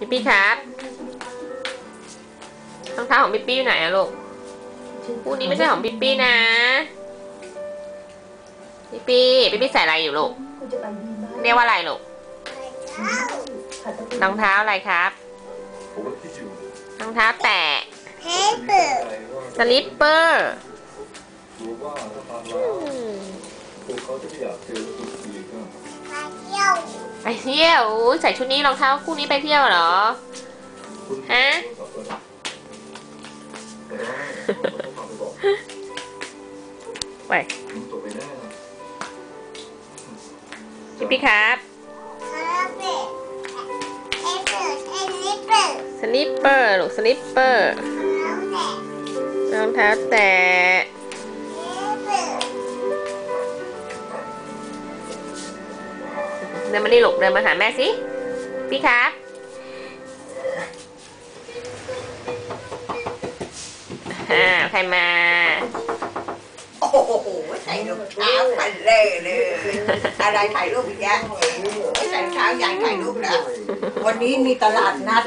ปิ๊ปปี้ครับรองเท้าของปิ๊ปปี้อยู่ไหนอะลูกคู่นี้ไม่ใช่ของปิ๊ปปี้นะปิ๊ปปี้ปิ๊ปปี้ใส่อะไรอยู่ลูกเรียกว่าอะไรลูกรองเท้าอะไรครับรองเท้าแตะเฮ้อร์ใจว่าสลิปเปอร์กลัวว่าตามอืมามพวเขาจะอยากเจอคุณอีกนะมาเที่ยว ไปเที่ยวอุ๊ยใส่ชุดนี้รองเท้าคู่นี้ไปเที่ยวเหรอคุณฮะโทรศัพท์แล้วนะแต่ว่าผมต้องฝากไปบอกไปผมจบไปแน่นะปิ๊ปปี้ครับคาราเบะเฮ้เบอร์เฮ้ลิเบอร์สลิปเปอร์ลูกสลิปเปอร์คาราเบะรองเท้าแตะ เดินมานี่ลูกเดินมาหาแม่สิ พี่ครับอ่าใครมาโอ้โหใส่รองเท้าพันเล่เลย อะไรถ่ายรูปอีกแล้วใส่รองเท้ายายถ่ายรูปแล้ววันนี้มีตลาดนัด